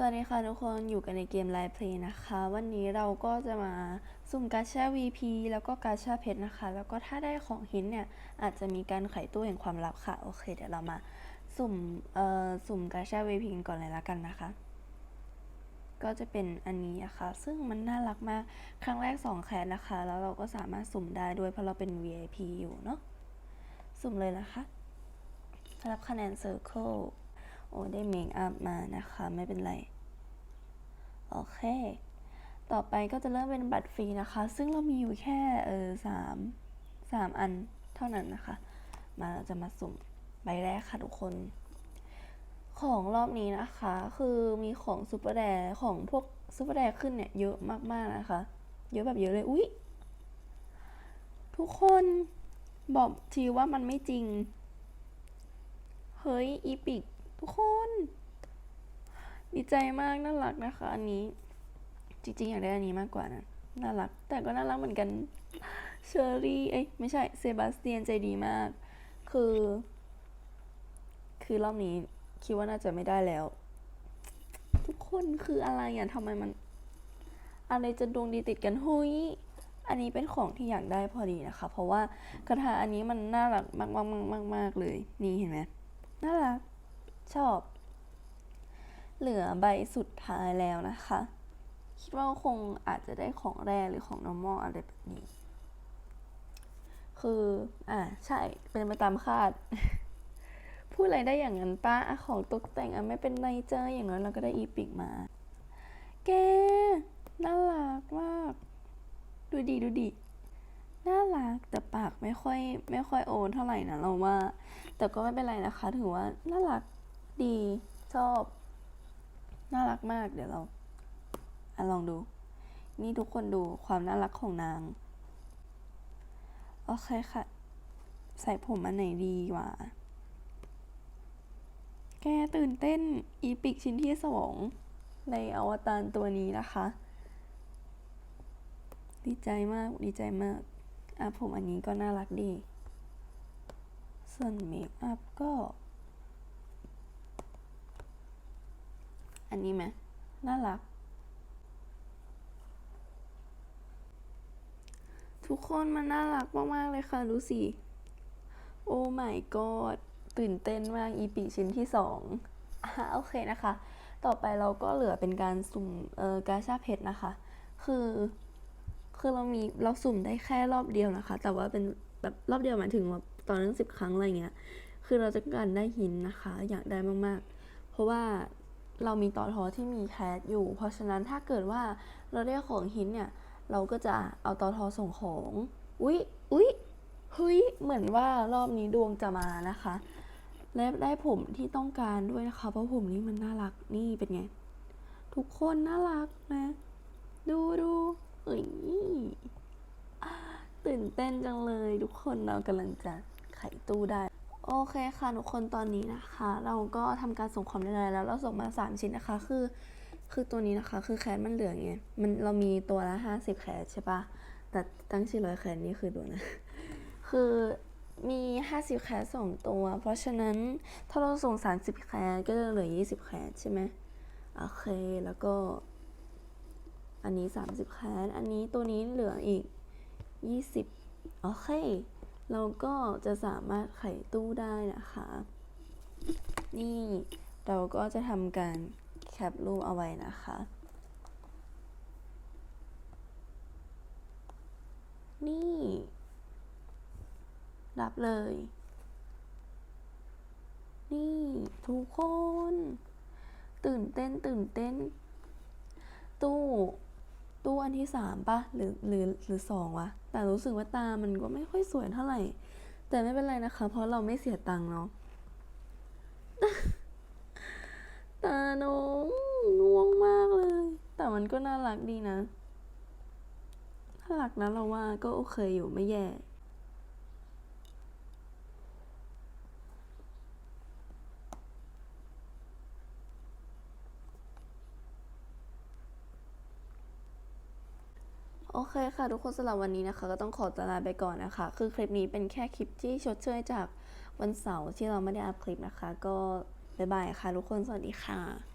สวัสดีค่ะทุกคนอยู่กันในเกมไลฟ์เพลย์นะคะ วันนี้เราก็จะมาสุ่มกาชา VP แล้วก็กาชาเพชรนะคะ แล้วก็ถ้าได้ของหินเนี่ย อาจจะมีการไขตู้แห่งความลับค่ะ โอเค เดี๋ยวเรามาสุ่มเอ่อสุ่มกาชา VP กันก่อนเลยละกันนะคะ ก็จะเป็นอันนี้นะคะ ซึ่งมันน่ารักมากครั้งแรก 2 แคสนะคะ แล้วเราก็สามารถสุ่มได้ด้วยเพราะเราเป็น VIP อยู่เนาะสุ่มเลยนะคะรับคะแนน Circle โอ้ได้เมคอัพมานะคะ ไม่เป็นไร โอเค ต่อไปก็จะเริ่มเป็นบัตรฟรีนะคะ ซึ่งเรามีอยู่แค่เออสามสามอันเท่านั้นนะคะ มาเราจะมาสุ่มใบแรกค่ะทุกคน ของรอบนี้นะคะ คือมีของซูเปอร์แดร์ของพวกซูเปอร์แดร์ขึ้นเนี่ยเยอะมากๆนะคะ เยอะแบบเยอะเลย อุ๊ย ทุกคนบอกทีว่ามันไม่จริง เฮ้ย อีพิก ทุกคน ดีใจมากน่ารักนะคะ อันนี้ จริงๆ อยากได้อันนี้มากกว่านะน่ารัก แต่ก็น่ารักเหมือนกันเชอรี่เอ้ยไม่ใช่เซบาสเตียนใจดีมาก คือ คือรอบนี้คิดว่าน่าจะไม่ได้แล้ว ทุกคนคืออะไรอะทำไมมันอะไรจะดวงดีติดกันหุยอันนี้เป็นของที่อยากได้พอดีนะคะ เพราะว่ากระทะอันนี้มันน่ารักมากมากมากมากมากเลย นี่เห็นไหมน่ารัก ชอบ เหลือใบสุดท้ายแล้วนะคะ คิดว่าคงอาจจะได้ของแร่หรือของ normal อะไรแบบนี้ คือ อ่าใช่ เป็นไปตามคาด พูดอะไรได้อย่างนั้นป้าของตกแต่งอะไม่เป็นไรเจออย่างนั้นเราก็ได้อีปิกมา แก น่ารักมาก ดูดีดูดีน่ารักแต่ปากไม่ค่อยไม่ค่อยโอนเท่าไหร่นะเราว่า แต่ก็ไม่เป็นไรนะคะ ถือว่าน่ารัก ดีชอบ น่ารักมาก เดี๋ยวเราอะลองดู นี่ทุกคนดูความน่ารักของนาง โอเคค่ะ ใส่ผมอันไหนดีกว่าแกตื่นเต้นอีปิกชิ้นที่สองในอวตารตัวนี้นะคะ ดีใจมาก ดีใจมาก อะผมอันนี้ก็น่ารักดี ส่วนเมคอัพก็ อันนี้ไหมน่ารัก ทุกคนมันน่ารักมาก ๆ เลยค่ะ ดูสิ โอ้ my god ตื่นเต้นมาก อีปีชิ้นที่สองอะโอเคนะคะ ต่อไปเราก็เหลือเป็นการสุ่มเอ่อกาชาเพชรนะคะ คือคือเรามีเราสุ่มได้แค่รอบเดียวนะคะ แต่ว่าเป็นแบบรอบเดียวหมายถึงว่าตอนนั้นสิบครั้งอะไรเงี้ย คือเราจะการได้หินนะคะ อยากได้มากๆ เพราะว่า เรามีต่อทอที่มีแคสอยู่ เพราะฉะนั้นถ้าเกิดว่าเราได้ของหินเนี่ยเราก็จะเอาต่อทอส่งของอุ๊ยอุ๊ยเฮ้ยเหมือนว่ารอบนี้ดวงจะมานะคะ และได้ผมที่ต้องการด้วยนะคะ เพราะผมนี้มันน่ารักนี่เป็นไง ทุกคนน่ารักนะดูดูเอ้ยตื่นเต้นจังเลยทุกคนเรากำลังจะไขตู้ได้ โอเคค่ะทุกคนตอนนี้นะคะ เราก็ทำการส่งความได้แล้วเราส่งมา 3 ชิ้นนะคะ คือ คือตัวนี้นะคะ คือแคสมันเหลืองไงมันเรามีตัวละ 50 แคสใช่ปะแต่ตั้งชื่อร้อยแคสนี่คือตัวนะ คือมี 50 แคสสองตัว เพราะฉะนั้นถ้าเราส่ง 30 แคสก็จะเหลือ 20 แคสใช่ไหมโอเคแล้วก็ อันนี้ 30 แคสอันนี้ตัวนี้เหลืออีก 20 โอเค เราก็จะสามารถไขตู้ได้นะคะ นี่เราก็จะทำการแคปรูปเอาไว้นะคะ นี่ รับเลย นี่ ทุกคน ตื่นเต้นตื่นเต้น ตู้ ตู้อันที่สามปะหรือหรือหรือสองวะ แต่รู้สึกว่าตามันก็ไม่ค่อยสวยเท่าไหร่ แต่ไม่เป็นไรนะคะ เพราะเราไม่เสียตังค์เนาะตาน้องง่วงมากเลย แต่มันก็น่ารักดีนะน่ารักนะเราว่าก็โอเคอยู่ไม่แย่ โอเคค่ะ ทุกคนสำหรับวันนี้นะคะ ก็ต้องขอตลาไปก่อนนะคะ คือคลิปนี้เป็นแค่คลิปที่ชดเชยจากวันเสาร์ที่เราไม่ได้อัพคลิปนะคะ ก็บ๊ายบายค่ะ ทุกคนสวัสดีค่ะ